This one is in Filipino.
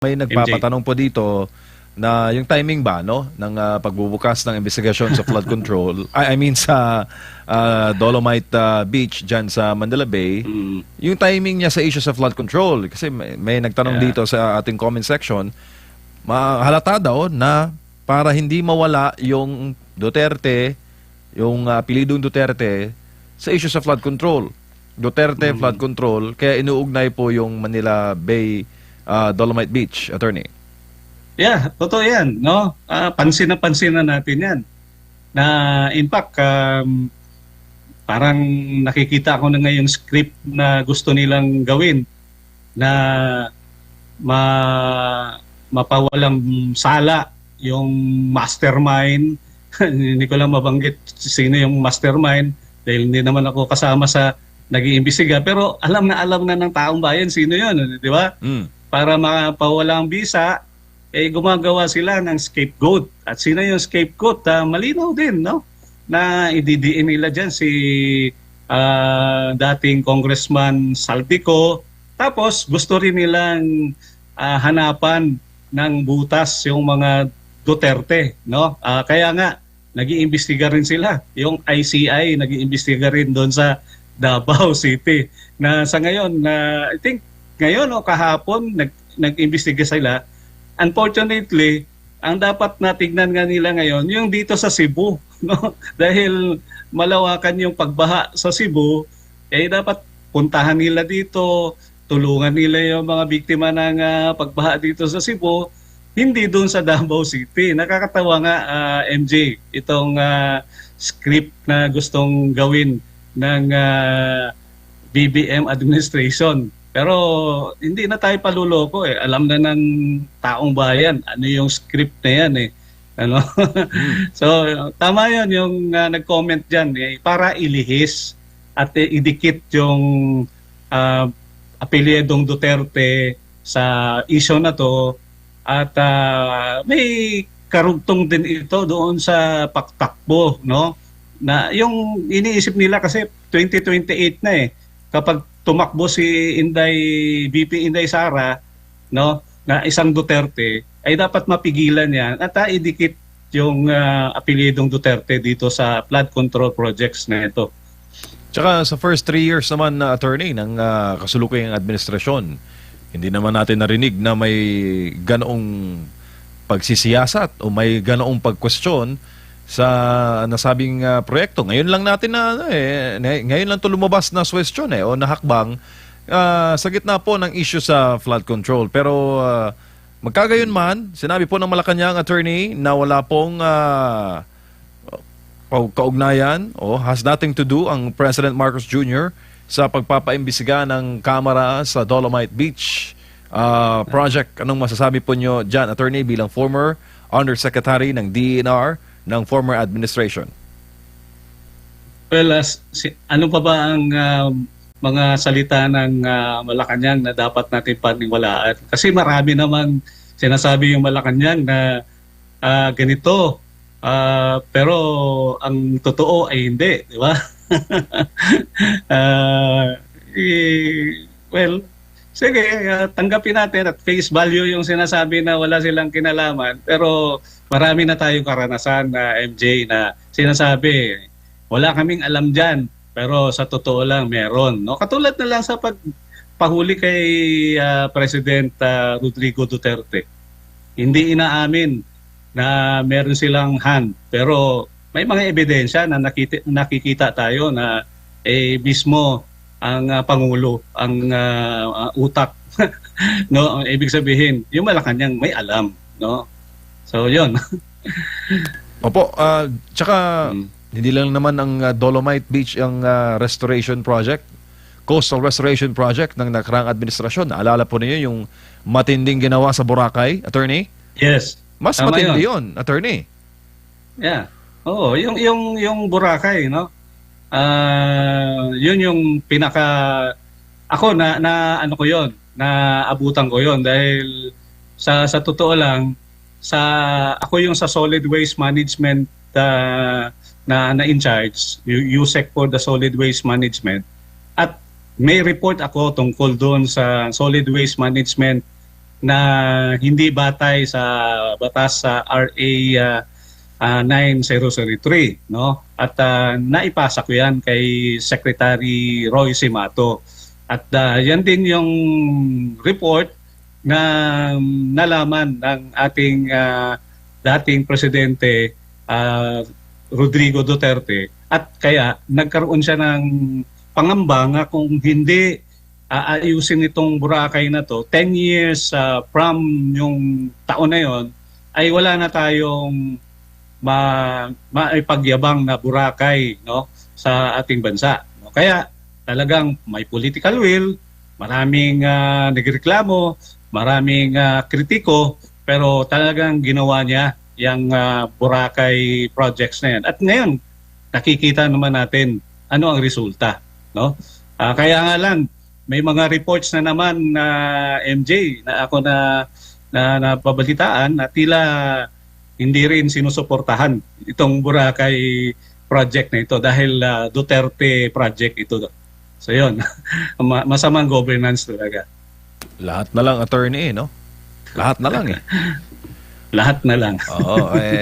May nagpapatanong po dito na yung timing ba no ng ah, pagbubukas ng investigasyon sa flood control I, I mean sa ah, Dolomite ah, Beach diyan sa Manila Bay Mm. yung timing niya sa issue sa flood control kasi may, may nagtanong Yeah. dito sa ating comment section mahalata daw na para hindi mawala yung Duterte yung ah, apelidong Duterte sa issue sa flood control Duterte flood control kaya inuugnay po yung Manila Bay ah, Dolomite Beach attorney Yeah, totoo yan, no? Ah, pansin na pansin na natin yan. Na in fact, um, parang nakikita ko na ngayong script na gusto nilang gawin na ma mapawalang sala yung mastermind. hindi ko lang mabanggit sino yung mastermind dahil hindi naman ako kasama sa nag-iimbestiga. Pero alam na alam na ng taong bayan sino yun, di ba? mm. Para mapawala ang bisa, eh gumagawa sila ng scapegoat. At sino yung scapegoat? Ah, malinaw din, no? Na ididiin nila dyan si ah, dating Congressman Saltico. Tapos gusto rin nilang ah, hanapan ng butas yung mga Duterte, no? Ah, kaya nga nag-iimbestiga rin sila. Yung ICI nag-iimbestiga rin doon sa Davao City. Na sa ngayon, na I think ngayon o kahapon nag nag-imbestiga sila. Unfortunately, ang dapat natignan nga nila ngayon yung dito sa Cebu, no? Dahil malawakan yung pagbaha sa Cebu, eh dapat puntahan nila dito, tulungan nila yung mga biktima ng ah, pagbaha dito sa Cebu, hindi doon sa Davao City. Nakakatawa nga ah, MJ itong ah, script na gustong gawin ng ah, BBM administration. Pero hindi na tayo paluloko eh. Alam na ng taong bayan ano yung script na yan eh. Ano? so tama yon yung ah, nag-comment diyan eh, para ilihis at eh, idikit yung uh, apelyedong Duterte sa issue na to at ah, may karugtong din ito doon sa paktakbo no na yung iniisip nila kasi 2028 na eh kapag tumakbo si Inday VP Inday Sara no na isang Duterte ay dapat mapigilan yan at ah, idikit yung uh, apelyedong Duterte dito sa flood control projects na ito. Tsaka sa first three years naman na attorney ng uh, kasulukuyang administrasyon, hindi naman natin narinig na may ganoong pagsisiyasat o may ganoong pagkwestiyon sa nasabing ah, proyekto. Ngayon lang natin na ano eh, ngay- ngayon lang to lumabas na question eh o nahakbang ah, sa gitna po ng issue sa flood control. Pero ah, magkagayon man, sinabi po ng Malacanang attorney na wala pong o kaugnayan o has nothing to do ang President Marcos Jr. sa pagpapaimbisiga ng Kamara sa Dolomite Beach uh, project. Anong masasabi po nyo dyan, attorney, bilang former undersecretary ng DENR ng former administration? Well, as, si, ano pa ba ang ah, mga salita ng ah, Malacanang na dapat natin paniwalaan? Kasi marami namang sinasabi yung Malacanang na ah, ganito. Ah, pero ang totoo ay hindi, di ba? Ah, eh, well, sige, ah, tanggapin natin at face value yung sinasabi na wala silang kinalaman. Pero marami na tayong karanasan na MJ na sinasabi, wala kaming alam dyan. Pero sa totoo lang, meron. No? Katulad na lang sa pagpahuli kay ah, President ah, Rodrigo Duterte. Hindi inaamin na meron silang hand. Pero may mga ebidensya na nakita, nakikita tayo na eh, mismo ang ah, Pangulo, ang ah, ah, utak. no, ang ibig sabihin, yung Malacanang may alam. No? So, yun. Opo, uh, tsaka Mm. hindi lang naman ang uh, Dolomite Beach ang uh, restoration project, coastal restoration project ng nakarang administrasyon. Naalala po niyo yung matinding ginawa sa Boracay, attorney? yes. Mas Tama matindi yun, attorney. Yeah. Oo, yung yung yung Boracay, no? Ah, yun yung pinaka ako na na ano ko yon, na abutan ko yon dahil sa sa totoo lang sa ako yung sa solid waste management ah, na na in charge, USEC for the solid waste management. At may report ako tungkol doon sa solid waste management na hindi batay sa batas sa RA ah, ah, 9003 no? At ah, naipasa ko yan kay Secretary Roy Simato. At ah, yan din yung report na nalaman ng ating ah, dating presidente ah, Rodrigo Duterte. At kaya nagkaroon siya ng pangamba nga kung hindi aayusin itong Boracay na to. 10 years ah, from yung taon na yon ay wala na tayong ma maipagyabang na Boracay no sa ating bansa no? kaya talagang may political will maraming ah, nagreklamo maraming ah, kritiko pero talagang ginawa niya yung ah, Boracay projects na yan at ngayon nakikita naman natin ano ang resulta no Ah, kaya nga lang may mga reports na naman na MJ na ako na na napabalitaan na tila hindi rin sinusuportahan itong Boracay project na ito dahil ah, Duterte project ito. So yun, Ma- masamang governance talaga. Lahat na lang attorney, eh, no? Lahat na lang eh. Lahat na lang. Oo, eh,